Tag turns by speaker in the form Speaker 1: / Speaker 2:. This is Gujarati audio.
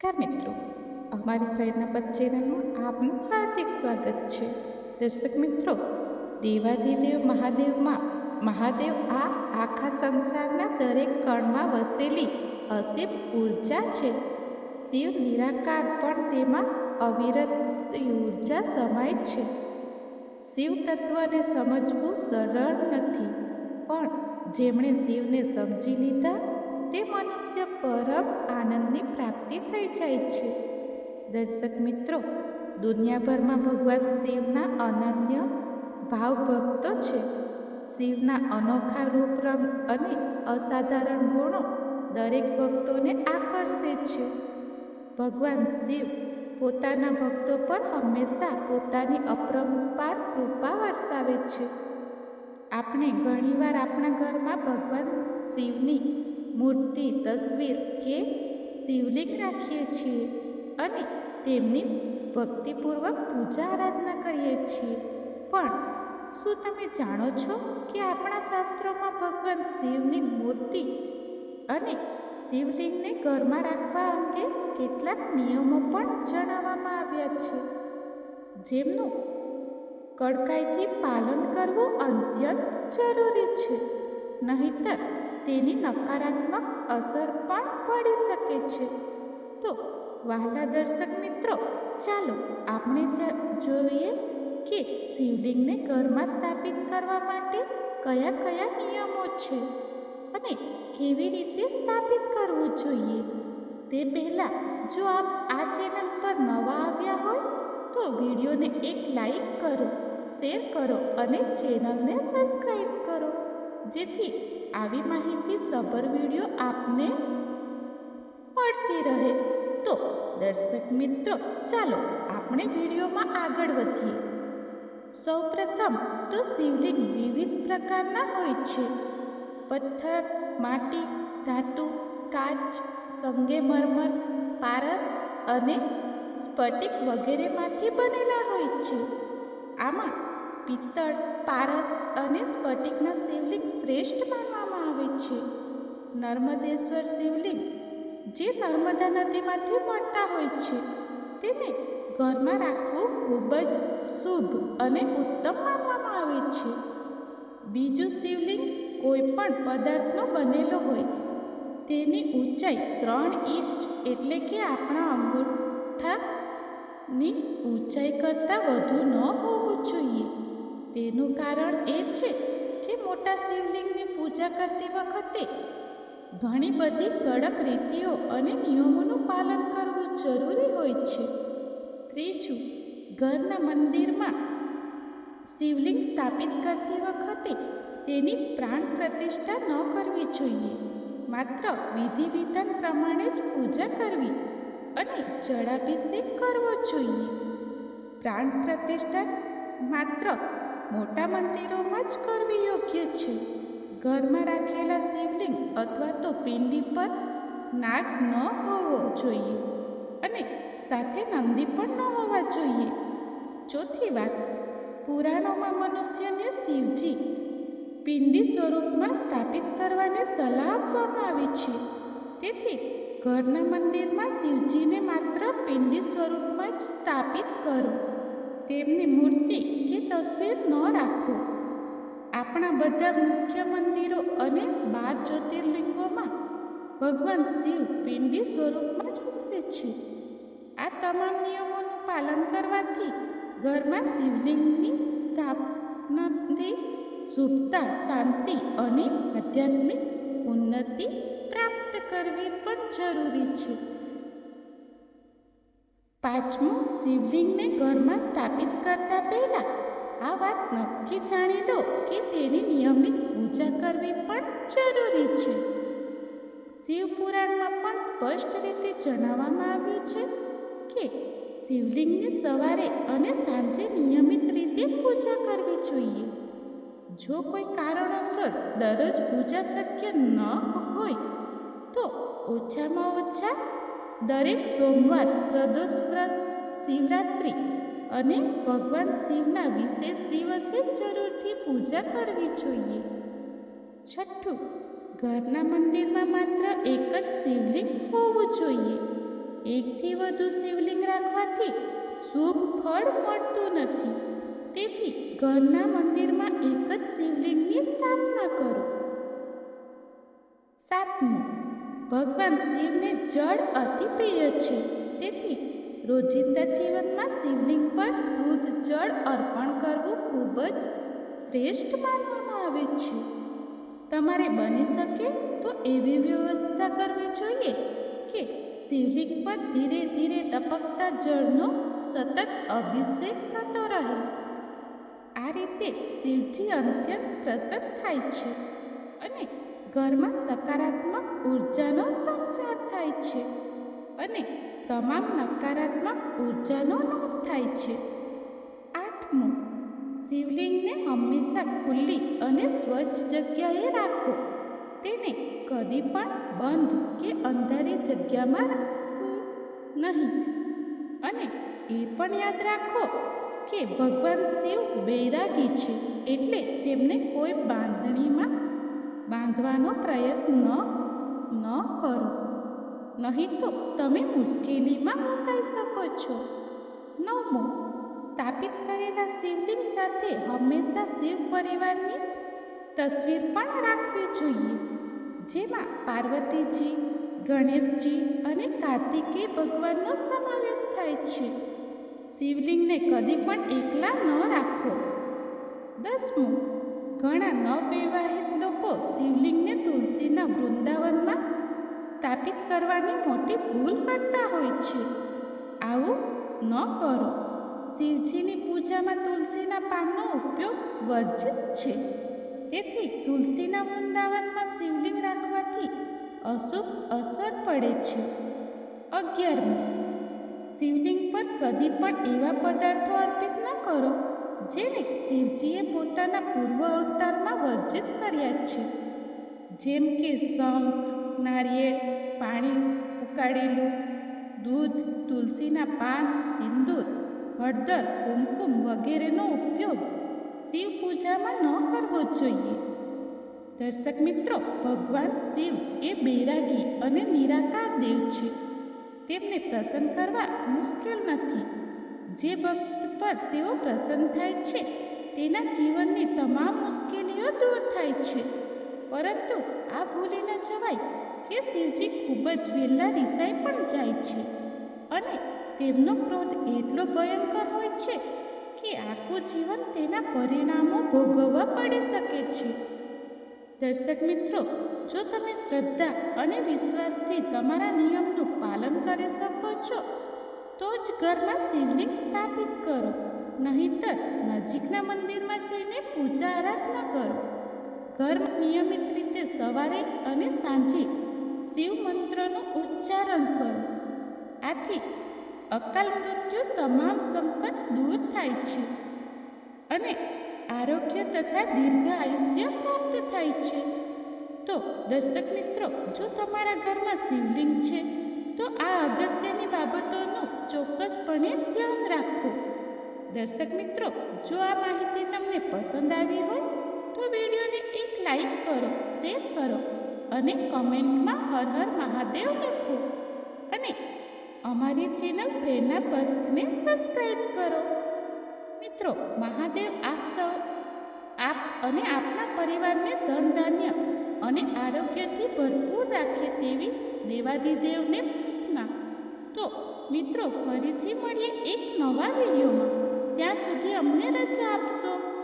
Speaker 1: નમસ્કાર મિત્રો. અમારી પ્રેરણાપદ ચેનલમાં આપનું હાર્દિક સ્વાગત છે. દર્શક મિત્રો દેવાધિદેવ મહાદેવમાં, મહાદેવ આ આખા સંસારના દરેક કણમાં વસેલી અસીમ ઊર્જા છે. શિવ નિરાકાર પણ તેમાં અવિરત ઊર્જા સમાય છે. શિવ તત્વને સમજવું સરળ નથી, પણ જેમણે શિવને સમજી લીધા તે મનુષ્ય પરમ આનંદની પ્રાપ્તિ થઈ જાય છે. દર્શક મિત્રો, દુનિયાભરમાં ભગવાન શિવના અનન્ય ભાવ ભક્તો છે. શિવના અનોખા રૂપ, રંગ અને અસાધારણ ગુણો દરેક ભક્તોને આકર્ષે છે. ભગવાન શિવ પોતાના ભક્તો પર હંમેશા પોતાની અપરંપાર કૃપા વરસાવે છે. આપણે ઘણીવાર આપણા ઘરમાં ભગવાન શિવની મૂર્તિ, તસવીર કે શિવલિંગ રાખીએ છીએ અને તેમની ભક્તિપૂર્વક પૂજા આરાધના કરીએ છીએ. પણ શું તમે જાણો છો કે આપણા શાસ્ત્રોમાં ભગવાન શિવની મૂર્તિ અને શિવલિંગને ઘરમાં રાખવા અંગે કેટલાક નિયમો પણ જણાવવામાં આવ્યા છે? જેમનું કડકાઈથી પાલન કરવું અત્યંત જરૂરી છે. નહીતર તેની નકારાત્મક અસર પણ પડી શકે છે. તો વહાલા દર્શક મિત્રો, ચાલો આપણે જોઈએ કે શિવલિંગને ઘરમાં સ્થાપિત કરવા માટે કયા કયા નિયમો છે અને કેવી રીતે સ્થાપિત કરવું જોઈએ. તે પહેલાં જો આપ આ ચેનલ પર નવા આવ્યા હોય, તો વિડીયોને એક લાઈક કરો, શેર કરો અને ચેનલને સબસ્ક્રાઈબ કરો. જેથી આવી માહિતી સબર વીડિયો આપને મળતી રહે. તો દર્શક મિત્રો, ચાલો આપણે વિડીયોમાં આગળ વધીએ. સૌપ્રથમ તો શિવલિંગ વિવિધ પ્રકારના હોય છે. પથ્થર, માટી, ધાતુ, કાચ સંગેમરમર પારસ અને સ્ફટિક વગેરેમાંથી બનેલા હોય છે. આમાં પિત્તળ, પારસ અને સ્ફટિકના શિવલિંગ શ્રેષ્ઠ માનવામાં આવે છે. નર્મદેશ્વર શિવલિંગ જે નર્મદા નદીમાંથી મળતા હોય છે, તેને ઘરમાં રાખવું ખૂબ જ શુભ અને ઉત્તમ માનવામાં આવે છે. બીજું શિવલિંગ કોઈ પણ પદાર્થનો બનેલો હોય, તેની ઊંચાઈ ત્રણ ઇંચ એટલે કે આપણા અંગૂઠાની ઊંચાઈ કરતાં વધુ ન હોવું જોઈએ. તેનું કારણ એ છે કે મોટા શિવલિંગની પૂજા કરતી વખતે ઘણી બધી કડક રીતિઓ અને નિયમોનું પાલન કરવું જરૂરી હોય છે. ત્રીજું, ઘરના મંદિરમાં શિવલિંગ સ્થાપિત કરતી વખતે તેની પ્રાણ પ્રતિષ્ઠા ન કરવી જોઈએ. માત્ર વિધિ વિધાન પ્રમાણે જ પૂજા કરવી અને જળાભિષેક કરવો જોઈએ. પ્રાણ પ્રતિષ્ઠા માત્ર મોટા મંદિરોમાં જ કરવી યોગ્ય છે. ઘરમાં રાખેલા શિવલિંગ અથવા તો પિંડી પર નાગ ન હોવો જોઈએ અને સાથે નંદી પણ ન હોવા જોઈએ. ચોથી વાત, પુરાણોમાં મનુષ્યને શિવજી પિંડી સ્વરૂપમાં સ્થાપિત કરવાની સલાહ આપવામાં આવી છે. તેથી ઘરના મંદિરમાં શિવજીને માત્ર પિંડી સ્વરૂપમાં જ સ્થાપિત કરો. તેમની મૂર્તિ કે તસવીર ન રાખો. આપણા બધા મુખ્ય મંદિરો અને બાર જ્યોતિર્લિંગોમાં ભગવાન શિવ પિંડી સ્વરૂપમાં જ વસે છે. આ તમામ નિયમોનું પાલન કરવાથી ઘરમાં શિવલિંગની સ્થાપનાથી શુભતા શાંતિ અને આધ્યાત્મિક ઉન્નતિ પ્રાપ્ત કરવી પણ જરૂરી છે. પાંચમું, શિવલિંગને ઘરમાં સ્થાપિત કરતા પહેલાં વાત નક્કી જાણી લો કે તેની નિયમિત પૂજા કરવી પણ જરૂરી છે. શિવપુરાણમાં પણ સ્પષ્ટ રીતે જણાવવામાં આવ્યું છે કે શિવલિંગને સવારે અને સાંજે નિયમિત રીતે પૂજા કરવી જોઈએ. જો કોઈ કારણોસર દરરોજ પૂજા શક્ય ન હોય તો ઓછામાં ઓછા દરેક સોમવાર, પ્રદોષ વ્રત, શિવરાત્રિ અને ભગવાન શિવના વિશેષ દિવસે જરૂરથી પૂજા કરવી જોઈએ. છઠ્ઠું, ઘરના મંદિરમાં માત્ર એક જ શિવલિંગ હોવું જોઈએ. એકથી વધુ શિવલિંગ રાખવાથી શુભ ફળ મળતું નથી. તેથી ઘરના મંદિરમાં એક જ શિવલિંગની સ્થાપના કરો. સાતમું, ભગવાન શિવને જળ અતિ પ્રિય છે. તેથી રોજિંદા જીવનમાં શિવલિંગ પર શુદ્ધ જળ અર્પણ કરવું ખૂબ જ શ્રેષ્ઠ માનવામાં આવે છે. તમારે બની શકે તો એવી વ્યવસ્થા કરવી જોઈએ કે શિવલિંગ પર ધીરે ધીરે ટપકતા જળનો સતત અભિષેક થતો રહે. આ રીતે શિવજી અત્યંત પ્રસન્ન થાય છે અને ઘરમાં સકારાત્મક ઉર્જાનો સંચાર થાય છે અને તમામ નકારાત્મક ઉર્જાનો નાશ થાય છે. આઠમું, શિવલિંગને હંમેશા ખુલ્લી અને સ્વચ્છ જગ્યાએ રાખો. તેને કદી પણ બંધ કે અંધારી જગ્યામાં રાખવું નહીં. અને એ પણ યાદ રાખો કે ભગવાન શિવ બૈરાગી છે એટલે તેમને કોઈ બાંધણીમાં બાંધવાનો પ્રયત્ન ન કરો. નહીં તો તમે મુશ્કેલીમાં મુકાઈ શકો છો. નવમો, સ્થાપિત કરેલા શિવલિંગ સાથે હંમેશા શિવ પરિવારની તસવીર પણ રાખવી જોઈએ. જેમાં પાર્વતીજી, ગણેશજી અને કાર્તિકેય ભગવાનનો સમાવેશ થાય છે. શિવલિંગને કદી પણ એકલા ન રાખો. દસમું, ઘણા નવવિવાહિત લોકો શિવલિંગને તુલસીના વૃંદાવનમાં સ્થાપિત કરવાની મોટી ભૂલ કરતા હોય છે. આવું ન કરો. શિવજીની પૂજામાં તુલસીના પાનનો ઉપયોગ વર્જિત છે. તેથી તુલસીના વૃંદાવનમાં શિવલિંગ રાખવાથી અશુભ અસર પડે છે. અગિયારમું. શિવલિંગ પર કદી પણ એવા પદાર્થો અર્પિત ન કરો, જેને શિવજીએ પોતાના પૂર્વ અવતારમાં વર્જિત કર્યા છે. જેમ કે શંખ નારિયેળ, પાણી ઉકાળેલું, દૂધ, તુલસીના પાન, સિંદૂર, હળદર, કુમકુમ વગેરેનો ઉપયોગ શિવ પૂજામાં ન કરવો જોઈએ. દર્શક મિત્રો, ભગવાન શિવ એ બૈરાગી અને નિરાકાર દેવ છે. તેમને પ્રસન્ન કરવા મુશ્કેલ નથી. જે ભક્ત પર તેઓ પ્રસન્ન થાય છે, તેના જીવનની તમામ મુશ્કેલીઓ દૂર થાય છે. પરંતુ આ ભૂલી ન જવાય કે શિવજી ખૂબ જ વહેલા રિસાઈ પણ જાય છે. અને તેમનો ક્રોધ એટલો ભયંકર હોય છે કે આખું જીવન તેના પરિણામો ભોગવવા પડી શકે છે. દર્શક મિત્રો, જો તમે શ્રદ્ધા અને વિશ્વાસથી તમારા નિયમનું પાલન કરી શકો છો, તો જ ઘરમાં શિવલિંગ સ્થાપિત કરો. નહીંતર નજીકના મંદિરમાં જઈને પૂજા આરાધના કરો. ઘર નિયમિત રીતે સવારે અને સાંજે શિવ મંત્રનું ઉચ્ચારણ કરો. આથી અકાલ મૃત્યુ તમામ સંકટ દૂર થાય છે અને આરોગ્ય તથા દીર્ઘ આયુષ્ય પ્રાપ્ત થાય છે. તો દર્શક મિત્રો, જો તમારા ઘરમાં શિવલિંગ છે, તો આ અગત્યની બાબતોનું ચોક્કસપણે ધ્યાન રાખો. દર્શક મિત્રો, જો આ માહિતી તમને પસંદ આવી હોય, તો વિડીયોને એક લાઈક કરો, શેર કરો અને કમેન્ટમાં હર હર મહાદેવ લખો. અને અમારી ચેનલ પ્રેરણા પથને સબસ્ક્રાઈબ કરો. મિત્રો, મહાદેવ આપ સૌ, આપ અને આપના પરિવારને ધન ધાન્ય અને આરોગ્યથી ભરપૂર રાખે તેવી દેવાધિદેવને પ્રાર્થના. તો, મિત્રો, ફરીથી મળીએ એક નવા વિડીયોમાં. ત્યાં સુધી અમને રજા આપશો.